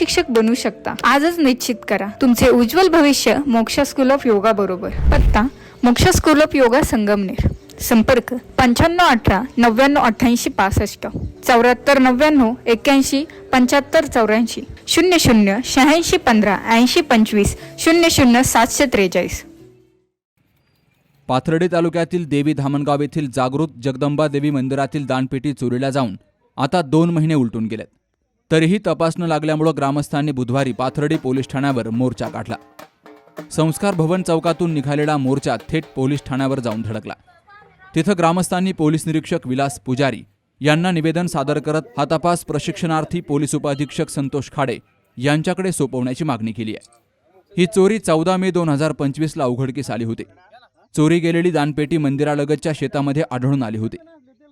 शिक्षक बनू शकता. आजच निश्चित करा. तुमचे उज्ज्वल भविष्य मोक्ष स्कूल ऑफ योगा बरोबर. पत्ता मोक्ष स्कूल ऑफ योगा संगमनेर. संपर्क पंच्याण्णव अठरा नव्याण्णव अठ्ठ्याऐंशी पासष्ट. चौऱ्याहत्तर नव्याण्णव एक्क्याऐंशी पंच्याहत्तर चौऱ्याऐंशी. शून्य शून्य शहाऐंशी पंधरा ऐंशी पंचवीस. शून्य शून्य सातशे त्रेचाळीस. पाथर्डी तालुक्यातील देवी धामणगाव येथील जागृत जगदंबा देवी मंदिरातील दानपेटी चोरीला जाऊन आता दोन महिने उलटून गेलेत. तरीही तपास न लागल्यामुळं ग्रामस्थांनी बुधवारी पाथर्डी पोलीस ठाण्यावर मोर्चा काढला. संस्कार भवन चौकातून निघालेला मोर्चा थेट पोलीस ठाण्यावर जाऊन धडकला. तिथं ग्रामस्थांनी पोलीस निरीक्षक विलास पुजारी यांना निवेदन सादर करत हा तपास प्रशिक्षणार्थी पोलीस उपाधीक्षक संतोष खाडे यांच्याकडे सोपवण्याची मागणी केली आहे. ही चोरी चौदा मे दोन हजार पंचवीसला उघडकीस आली होती. चोरी गेलेली दानपेटी मंदिरालगतच्या शेतामध्ये आढळून आली होती.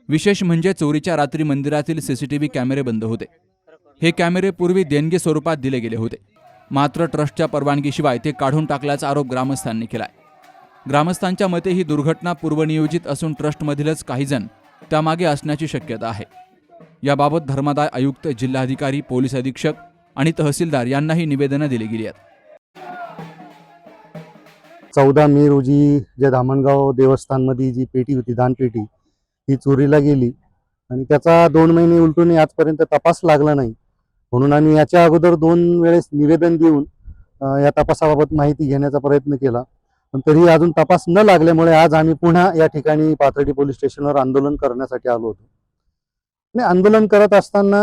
विशेष म्हणजे चोरीच्या रात्री मंदिरातील सीसीटीव्ही कॅमेरे बंद होते. हे कॅमेरे पूर्वी देणगी स्वरूपात दिले गेले होते. मात्र ट्रस्टच्या परवानगीशिवाय ते काढून टाकल्याचा आरोप ग्रामस्थांनी केलाय. ग्रामस्थांच्या मते ही दुर्घटना पूर्वनियोजित असून ट्रस्टमधीलच काहीजण त्यामागे असण्याची शक्यता आहे. याबाबत धर्मादाय आयुक्त जिल्हाधिकारी पोलीस अधीक्षक आणि तहसीलदार यांनाही निवेदनं दिली गेली आहेत. चौदा मे रोजी ज्या धामणगाव देवस्थानमध्ये जी पेटी होती दानपेटी ही चोरीला गेली आणि त्याचा दोन महिने उलटून आजपर्यंत तपास लागला नाही. म्हणून आम्ही याच्या अगोदर दोन वेळेस निवेदन देऊन या तपासाबाबत माहिती घेण्याचा प्रयत्न केला. पण तरीही अजून तपास न लागल्यामुळे आज आम्ही पुन्हा या ठिकाणी पाथर्डी पोलीस स्टेशनवर आंदोलन करण्यासाठी आलो होतो. आणि आंदोलन करत असताना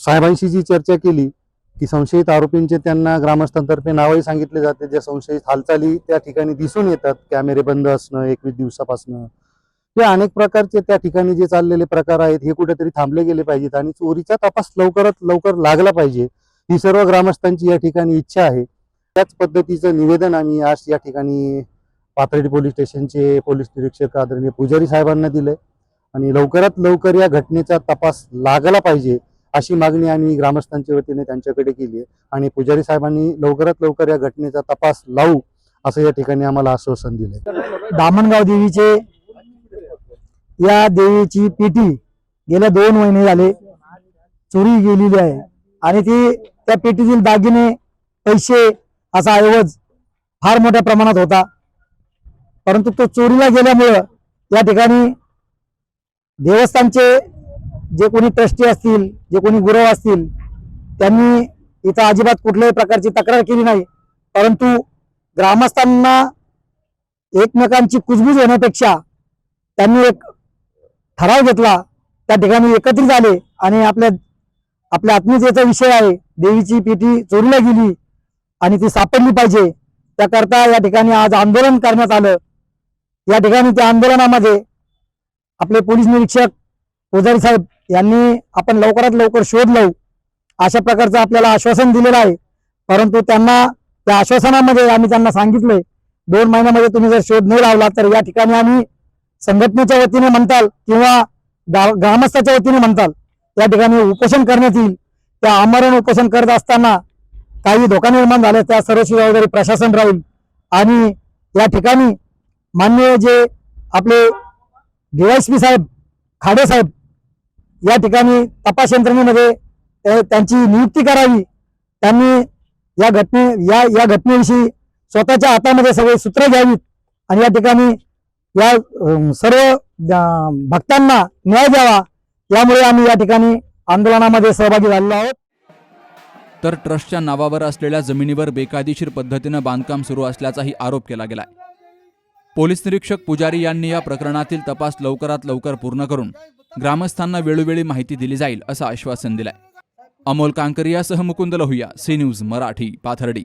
साहेबांशी जी चर्चा केली की संशयित आरोपींचे त्यांना ग्रामस्थांतर्फे नावही सांगितले जाते. ज्या संशयित हालचाली त्या ठिकाणी दिसून येतात. कॅमेरे बंद असणं एकवीस दिवसापासनं हे अनेक प्रकारचे त्या ठिकाणी जे चाललेले प्रकार आहेत हे कुठेतरी थांबले गेले पाहिजेत आणि चोरीचा तपास लवकरात लवकर लागला पाहिजे ही सर्व ग्रामस्थांची या ठिकाणी इच्छा आहे. त्याच पद्धतीचं निवेदन आम्ही आज या ठिकाणी पाथर्डी पोलीस स्टेशनचे पोलीस निरीक्षक आदरणीय पुजारी साहेबांना दिले आणि लवकरात लवकर या घटनेचा तपास लागला पाहिजे अशी मागणी आम्ही ग्रामस्थांच्या वतीने त्यांच्याकडे केली आहे. आणि पुजारी साहेबांनी लवकरात लवकर या घटनेचा तपास लावू असं या ठिकाणी आम्हाला आश्वासन दिलंय. दामणगाव देवीचे या देवीची पेटी गेल्या दोन महिने झाले. चोरी गेलेली आहे. आणि ती त्या पेटीतील दागिने पैसे असा ऐवज फार मोठ्या प्रमाणात होता. परंतु तो चोरीला गेल्यामुळं या ठिकाणी देवस्थानचे जे कोणी ट्रस्टी असतील जे कोणी गुरव असतील त्यांनी इथं अजिबात कुठल्याही प्रकारची तक्रार केली नाही. परंतु ग्रामस्थांना एकमेकांची कुजबूज होण्यापेक्षा त्यांनी एक ठराव घेतला त्या ठिकाणी एकत्रित आले आणि आपल्या आपल्या आत्मीयतेचा विषय आहे. देवीची पेटी चोरीला गेली आणि ती सापडली पाहिजे. त्याकरता या ठिकाणी आज आंदोलन करण्यात आलं. या ठिकाणी त्या आंदोलनामध्ये आपले पोलीस निरीक्षक पुजारी साहेब यांनी आपण लवकरात लवकर शोध लावू. अशा प्रकारचं आपल्याला आश्वासन दिलेलं आहे. परंतु त्यांना त्या आश्वासनामध्ये आम्ही त्यांना सांगितलंय दोन महिन्यामध्ये तुम्ही जर शोध नाही लावला तर या ठिकाणी आम्ही संघटनेच्या वतीने म्हणताल किंवा ग्रामस्थाच्या वतीने म्हणताल या ठिकाणी उपोषण करण्यात येईल. त्या आमरण उपोषण करत असताना काही धोका निर्माण झाले त्या सर्वस्वी जबाबदारी प्रशासन राहील. आणि या ठिकाणी मान्य जे आपले डीवायसपी साहेब खाडे साहेब या ठिकाणी तपास यंत्रणेमध्ये त्यांची नियुक्ती करावी. त्यांनी या घटने या या घटनेविषयी स्वतःच्या हातामध्ये सगळे सूत्र घ्यावीत. आणि या ठिकाणी या सर्व भक्तांना न्याय द्यावा. यामुळे आम्ही या ठिकाणी आंदोलनामध्ये सहभागी झालेलो आहोत. तर ट्रस्टच्या नावावर असलेल्या जमिनीवर बेकायदेशीर पद्धतीनं बांधकाम सुरू असल्याचाही आरोप केला गेलाय. पोलीस निरीक्षक पुजारी यांनी या प्रकरणातील तपास लवकरात लवकर पूर्ण करून ग्रामस्थांना वेळोवेळी माहिती दिली जाईल असं आश्वासन दिलंय. अमोल कांकरियासह मुकुंद लोहिया सी न्यूज मराठी पाथर्डी.